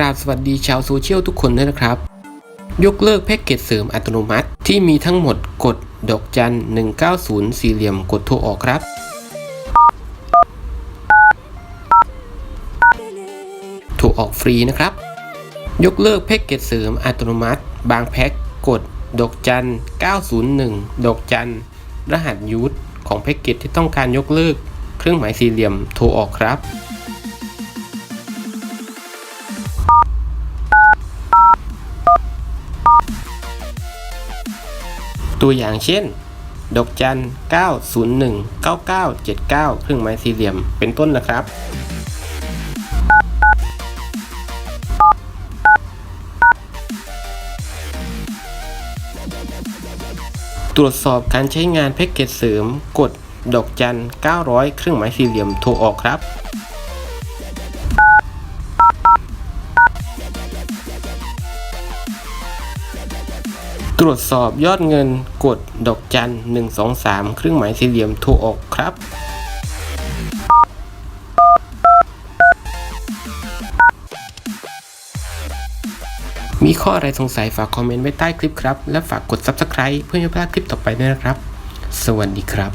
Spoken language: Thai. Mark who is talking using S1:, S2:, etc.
S1: ราบสวัสดีชาวโซเชียลทุกคนด้วยนะครับ ยกเลิกแพ็กเกจเสริมอัตโนมัติที่มีทั้งหมดกดดอกจัน 190 สี่เหลี่ยมกดโทรออกครับ โทรออกฟรีนะครับ ยกเลิกแพ็กเกจเสริมอัตโนมัติ บางแพ็กกดดอกจัน 901 ดอกจัน รหัสยูทของแพ็กเกจที่ต้องการยกเลิก เครื่องหมายสี่เหลี่ยมโทรออกครับ ตัวอย่างเช่น ดอกจัน 901 9979 เครื่องหมายสี่เหลี่ยม เป็นต้นนะครับ ตรวจสอบการใช้งานแพ็กเกจเสริม กด ดอกจัน 900 เครื่องหมายสี่เหลี่ยม โทรออกครับ ตรวจสอบยอดเงินกดดอกจัน 123 เครื่องหมายสี่เหลี่ยมโทรออกครับ มีข้ออะไรสงสัยฝากคอมเมนต์ไว้ใต้คลิปครับ และฝากกด Subscribe เพื่อไม่พลาดคลิปต่อไปด้วยนะครับ สวัสดีครับ